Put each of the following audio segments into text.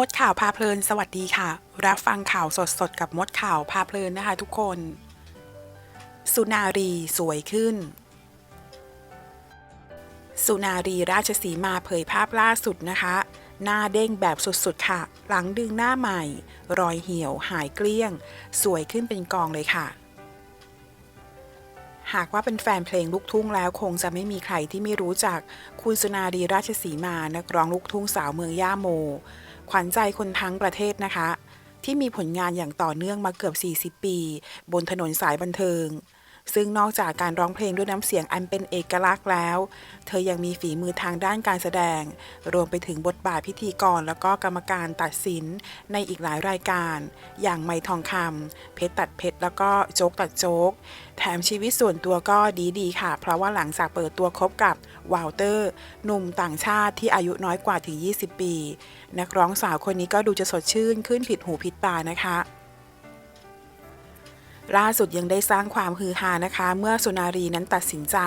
มดข่าวพาเพลินสวัสดีค่ะ รับฟังข่าวสดๆ กับมดข่าวพาเพลินนะคะทุกคน สุนารีสวยขึ้น สุนารีราชสีมาเผยภาพล่าสุดนะคะ หน้าเด้งแบบสุดๆค่ะ หลังดึงหน้าใหม่ รอยเหี่ยวหายเกลี้ยง สวยขึ้นเป็นกองเลยค่ะ หากว่าเป็นแฟนเพลงลูกทุ่งแล้วคงจะไม่มีใครที่ไม่รู้จักคุณสุนารีราชสีมานักร้องลูกทุ่งสาวเมืองย่าโม ขวัญใจคนทั้งประเทศนะคะ ที่มีผลงานอย่างต่อเนื่องมาเกือบ 40 ปี บนถนนสายบันเทิง ซึ่งนอกจากการร้องเพลงด้วยน้ำเสียงอันเป็นเอกลักษณ์แล้ว เธอยังมีฝีมือทางด้านการแสดง รวมไปถึงบทบาทพิธีกรแล้วก็กรรมการตัดสินในอีกหลายรายการ อย่างไมทองคำเพชรตัดเพชรแล้วก็โจ๊กตัดโจ๊ก แถมชีวิตส่วนตัวก็ดีดีค่ะ เพราะว่าหลังจากเปิดตัวคบกับวาลเตอร์หนุ่มต่างชาติที่อายุน้อยกว่าถึง 20 ปี นักร้องสาวคนนี้ก็ดูจะสดชื่นขึ้นผิดหูผิดตานะคะ ล่าสุดยังได้สร้างความฮือฮานะคะ เมื่อสุนารีนั้นตัดสินใจ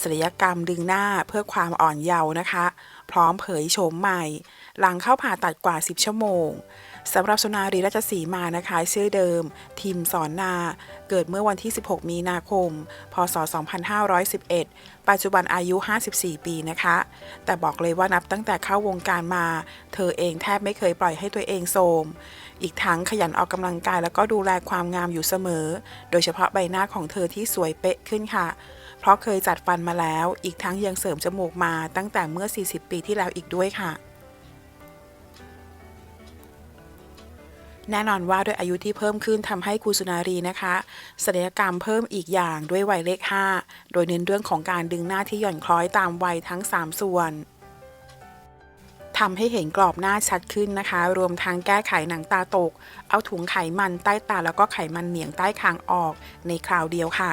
ศัลยกรรมดึงหน้าเพื่อความอ่อนเยาว์นะคะ พร้อมเผยโฉมใหม่ หลังเข้าผ่าตัดกว่า 10 ชั่วโมง สำหรับสุนารีราชสีมานะคะชื่อเดิมทีมสอนนา เกิดเมื่อวันที่ 16 มีนาคม พศ 2511 ปัจจุบันอายุ 54 ปีนะคะ แต่บอกเลยว่านับตั้งแต่เข้าวงการมา เธอเองแทบไม่เคยปล่อยให้ตัวเองโทรมอีกทั้งขยันออกกำลังกายแล้วก็ดูแลความงามอยู่เสมอ โดยเฉพาะใบหน้าของเธอที่สวยเป๊ะขึ้นค่ะ เพราะเคยจัดฟันมาแล้ว อีกทั้งยังเสริมจมูกมาตั้งแต่เมื่อ 40 ปีที่แล้วอีกด้วยค่ะ แน่นอนว่าด้วยอายุที่เพิ่มขึ้นทำให้คุณสุนารีนะคะศัลยกรรมเพิ่มอีกอย่างด้วยวัยเลข 5 โดยเน้นเรื่องของการดึงหน้าที่หย่อนคล้อยตามวัยทั้ง 3 ส่วนทำให้เห็นกรอบหน้าชัดขึ้นนะคะ รวมทั้งแก้ไขหนังตาตก เอาถุงไขมันใต้ตาแล้วก็ไขมันเหนียงใต้คางออกในคราวเดียวค่ะ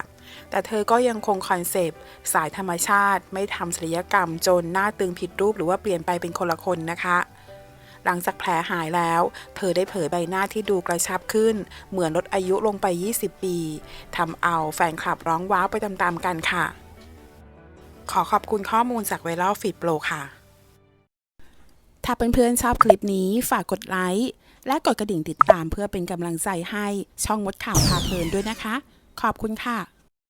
แต่เธอก็ยังคงคอนเซปต์สายธรรมชาติ ไม่ทำศัลยกรรมจนหน้าตึงผิดรูปหรือว่าเปลี่ยนไปเป็นคนละคนนะคะ หลังจากแผลหายแล้ว เธอได้เผยใบหน้าที่ดูกระชับขึ้น เหมือนลดอายุลงไป 20 ปีทำเอาแฟนคลับร้องว้าวไปตามๆกันค่ะ ขอขอบคุณข้อมูลจากไวรัลฟีดโปรค่ะ ถ้าเพื่อนๆชอบคลิปนี้ฝากกดไลค์และกดกระดิ่งติดตามเพื่อเป็นกำลังใจให้ช่องมดข่าวพาเพลินด้วยนะคะ ขอบคุณค่ะ